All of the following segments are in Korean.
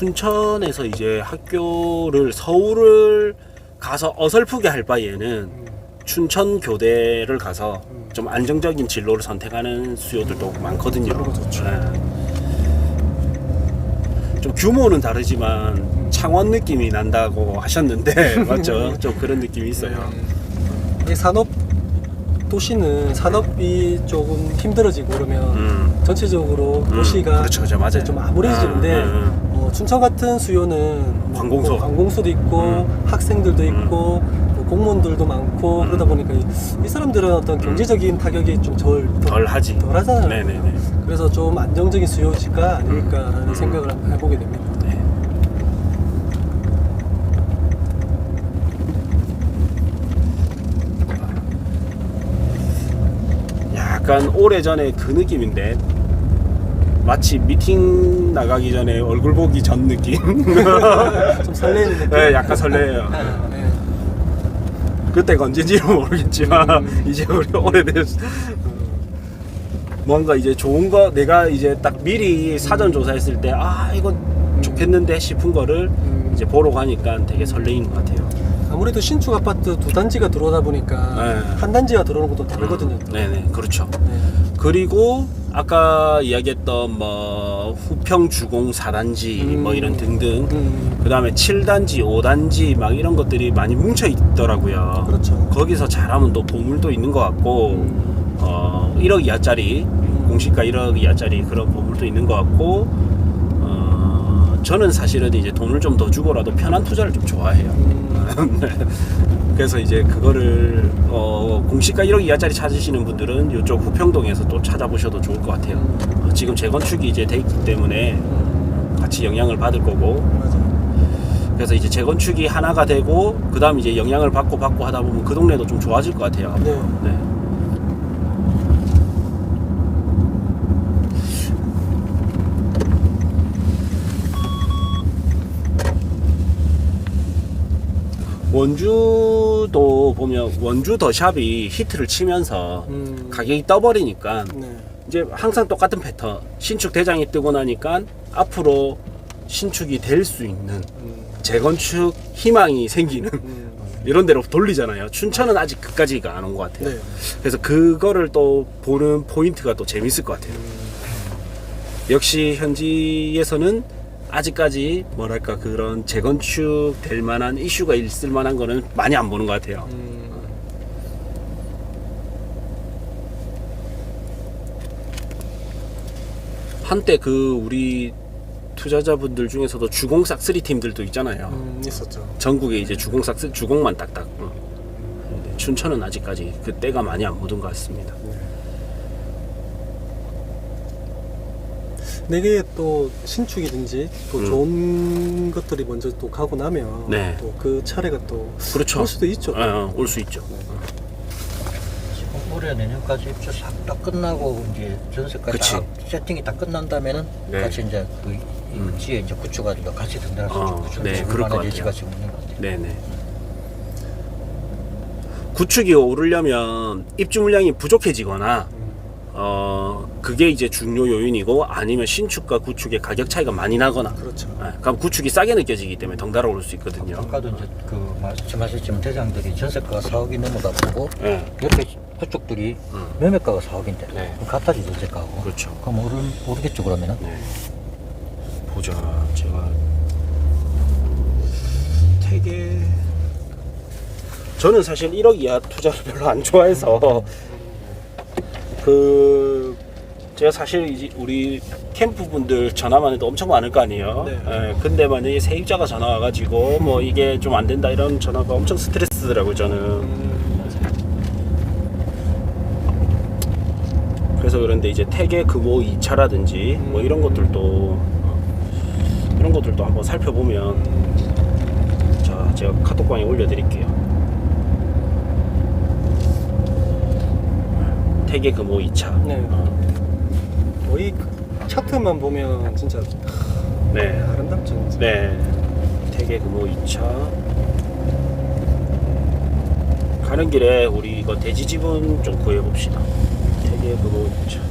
춘천에서 이제 학교를 서울을 가서 어설프게 할 바에는 음. 춘천 교대를 가서 음. 좀 안정적인 진로를 선택하는 수요들도 많거든요. 그런 거 좋죠. 네. 좀 규모는 다르지만 음. 창원 느낌이 난다고 하셨는데 맞죠? 좀 그런 느낌이 있어요. 이 산업 도시는 산업이 조금 힘들어지고 그러면 음. 전체적으로 음, 도시가 그렇죠, 그렇죠, 맞아요. 좀 암울해지는데 음, 음, 어, 춘천 같은 수요는 관공서. 뭐 관공서도 있고 음. 학생들도 있고 뭐 공무원들도 많고 음. 그러다 보니까 이, 이 사람들은 어떤 경제적인 타격이 좀덜 덜 하지. 덜 하잖아요. 네네네. 그래서 좀 안정적인 수요지가 아닐까라는 음. 생각을 한번 해보게 됩니다. 네. 약간 오래전에 그 느낌인데 마치 미팅 나가기 전에 얼굴 보기 전 느낌 좀 설레는 느낌. 네, 약간 설레요 네. 그때가 언제인지는 모르겠지만 음. 이제 우리 오래됐어 뭔가 이제 좋은 거 내가 이제 딱 미리 사전 조사했을 때 아 이거 좋겠는데 싶은 거를 음. 이제 보러 가니까 되게 설레이는 것 같아요. 아무래도 신축 아파트 두 단지가 들어오다 보니까 네. 한 단지가 들어오는 것도 다르거든요. 네네 그렇죠. 네. 그리고 아까 이야기했던 뭐 후평 주공 4단지 음. 뭐 이런 등등 음, 그 다음에 7단지 5단지 막 이런 것들이 많이 뭉쳐 있더라고요. 그렇죠. 거기서 잘하면 또 보물도 있는 것 같고 음, 어 1억 이하짜리 음. 공시가 1억 이하짜리 그런 보물도 있는 것 같고 어 저는 사실은 이제 돈을 좀 더 주고라도 편한 투자를 좀 좋아해요. 음, 네. 그래서 이제 그거를 어, 공시가 1억 이하짜리 찾으시는 분들은 이쪽 후평동에서 또 찾아보셔도 좋을 것 같아요. 어, 지금 재건축이 이제 돼 있기 때문에 음, 같이 영향을 받을 거고. 그래서 이제 재건축이 하나가 되고 그다음 이제 영향을 받고 받고 하다 보면 그 동네도 좀 좋아질 것 같아요. 네. 네. 원주도 보면 원주 더샵이 히트를 치면서 음, 가격이 떠버리니까 네. 이제 항상 똑같은 패턴 신축 대장이 뜨고 나니까 앞으로 신축이 될 수 있는 음, 재건축 희망이 생기는 음, 이런 데로 돌리잖아요. 춘천은 아직 그까지가 안 온 것 같아요. 네. 그래서 그거를 또 보는 포인트가 또 재밌을 것 같아요. 음, 역시 현지에서는 아직까지 뭐랄까 그런 재건축 될 만한 이슈가 있을 만한 거는 많이 안 보는 것 같아요. 음, 한때 그 우리 투자자분들 중에서도 주공 싹쓸이 팀들도 있잖아요. 음, 있었죠. 전국에 이제 주공 싹쓸 주공만 딱딱. 어. 근데 춘천은 아직까지 그 때가 많이 안 묻은 것 같습니다. 내게 또 신축이든지 또 음. 좋은 것들이 먼저 또 가고 나면 네. 또 그 차례가 또 그렇죠. 올 수도 있죠. 어, 올수 있죠. 지금 올해 내년까지 입주 싹 다 끝나고 이제 전세까지 그치. 다 세팅이 다 끝난다면은 네. 같이 이제 그 음. 입지에 이제 구축가지고 같이 등장할 수 어, 있죠. 구축 네, 그럴 것 같아요. 지금 있는 것 같아요. 네네. 구축이 오르려면 입주 물량이 부족해지거나 음, 어 그게 이제 중요 요인이고 아니면 신축과 구축의 가격 차이가 많이 나거나 그렇죠. 예, 그럼 구축이 싸게 느껴지기 때문에 덩달아 오를 수 있거든요. 아까도 이제 그 말씀하셨지만 대장들이 전세가가 4억이 넘어다 보고 예, 옆에 그쪽들이 음, 매매가가 4억인데 네. 그럼 같아지 전세가고 그렇죠. 그럼 오르, 오르겠죠 그러면은 네. 보자, 제가 되게 저는 사실 1억 이하 투자를 별로 안 좋아해서 그 제가 사실 이제 우리 캠프 분들 전화만 해도 엄청 많을 거 아니에요. 네. 예, 근데 만약에 세입자가 전화 와가지고 뭐 이게 좀 안 된다 이런 전화가 엄청 스트레스더라고요 저는. 음, 그래서 그런데 이제 태계 금호 2차라든지 뭐 이런 것들도 어, 이런 것들도 한번 살펴보면 자 제가 카톡방에 올려드릴게요 태계 금호 2차 네. 어, 거의 그 차트만 보면 진짜 네. 아름답죠. 네 태계 금호 2차 가는 길에 우리 이거 돼지 지분 좀 구해봅시다 태계 금호 2차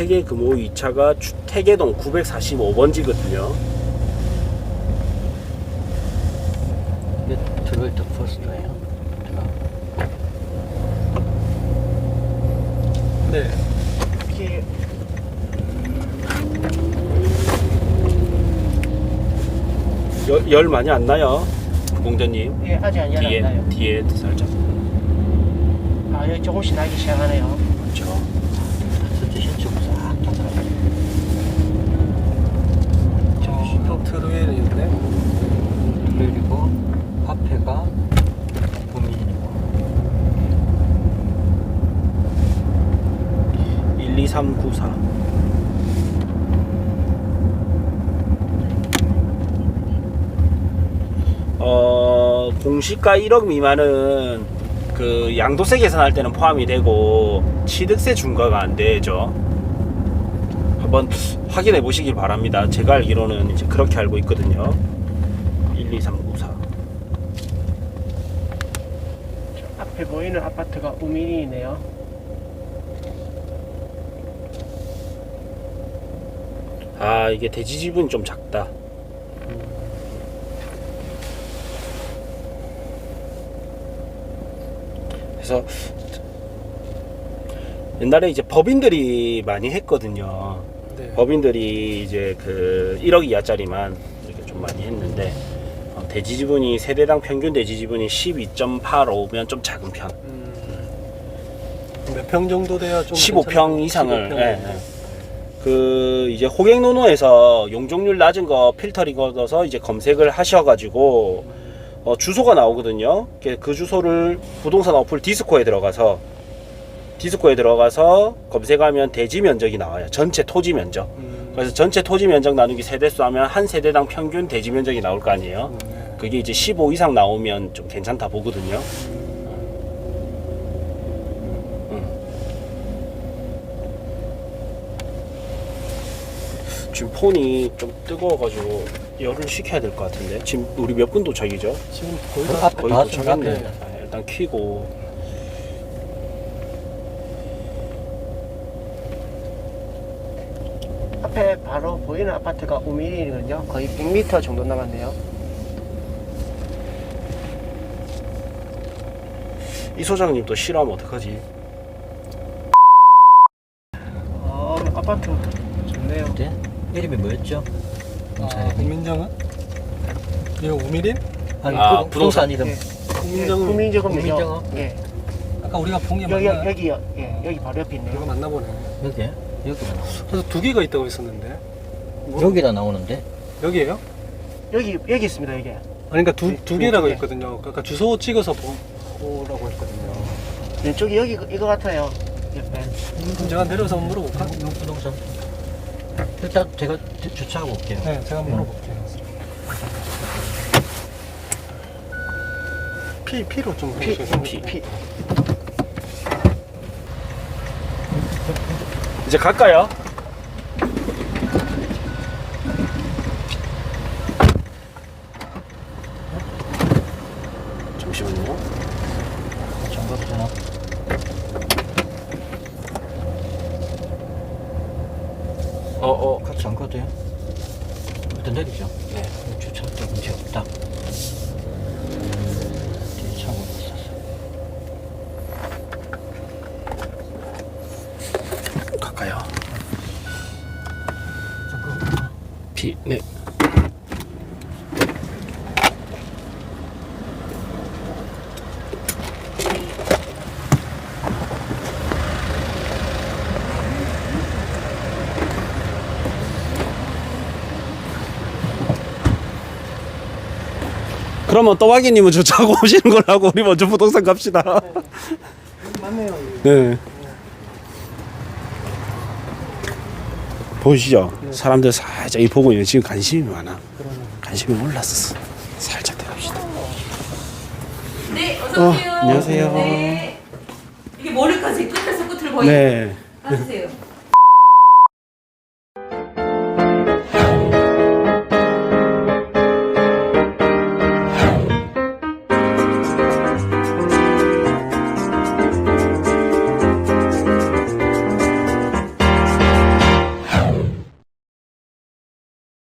태계 금호 2차가 태계동 945번지거든요. 이게 트로이터 포스터예요. 제가 네. 이게 열, 열 많이 안 나요, 공자님. 예, 아직 안 뒤에 열었나요? 뒤에 살짝 아, 여기 조금씩 나기 시작하네요. 그렇죠. 스트 신축 싹다 들어가요. 어, 트루엘인데. 그리고 앞에가 고민이고 1, 2, 3, 9, 4. 어, 공시가 1억 미만은 그 양도세 계산할 때는 포함이 되고 취득세 중과가 안 되죠. 한번 확인해 보시길 바랍니다. 제가 알기로는 이제 그렇게 알고 있거든요. 1, 2, 3, 9, 4. 앞에 보이는 아파트가 우민이네요. 아, 이게 대지 지분이 좀 작다. 그래서 옛날에 이제 법인들이 많이 했거든요. 네. 법인들이 이제 그 1억 이하짜리만 이렇게 좀 많이 했는데 어, 대지 지분이 세대당 평균 대지 지분이 12.85면 좀 작은 편. 음. 몇평 정도 돼야 좀 15평 괜찮아요? 이상을 15평. 예, 예. 그 이제 호갱노노에서 용적률 낮은 거 필터링 걷어서 이제 검색을 하셔가지고 어, 주소가 나오거든요. 그- 그 주소를 부동산 어플 디스코에 들어가서 디스코에 들어가서 검색하면 대지 면적이 나와요. 전체 토지 면적. 음. 그래서 전체 토지 면적 나누기 세대수 하면 한 세대당 평균 대지 면적이 나올 거 아니에요. 네. 그게 이제 15 이상 나오면 좀 괜찮다 보거든요. 지금 폰이 좀 뜨거워가지고 열을 식혀야 될 것 같은데 지금 우리 몇 분 도착이죠? 지금 거의 그다 앞에 거의 다 도착했네. 생각해. 아, 일단 켜고 앞에 바로 보이는 아파트가 우민이거든요. 거의 100m 정도 남았네요. 이 소장님 또 싫어하면 어떡하지? 어, 아파트 좋네요. 그때 이름이 뭐였죠? 아? 국민정은? 이거 우미린? 아니 아, 부- 부동산 이름 예. 국민정은. 국민정음? 예. 아까 우리가 본 게 여기 맞나요? 여기 예, 여기 바로 옆에 이거 있네요. 맞나 보네. 여기 나오는 그래서 두 개가 있다고 했었는데. 뭐, 여기다 나오는데 여기에요? 여기 여기 있습니다. 여기. 아니 그러니까 두, 네, 두 두 개라고 개. 했거든요. 그러니까 주소 찍어서 보, 보라고 했거든요. 왼쪽이 여기 이거 같아요. 옆에. 그럼 제가 내려서 한번 물어볼까? 용 부동산 일단 제가 주- 주차하고 올게요. 네, 제가 한번 물어볼게요. 피, 피로 좀 피. 피, 피. 이제 갈까요? 어, 어. 같이 안 가도 돼요? 일단 내리죠. 네. 주차 조금 지 없다. 뒤에 차고 있었어. 갈까요? 잠깐. 비, 네. 그러면 또박이님은 저 차고 오시는 걸로 하고 우리 먼저 부동산 갑시다. 맞네요. 네. 보시죠. 사람들 살짝 이 보고 있는 지금 관심이 많아. 관심이 올랐어. 살짝 들어갑시다. 네, 어서 오세요. 안녕하세요. 네. 이게 머리까지 끝에서 끝을 거의 네. 하세요.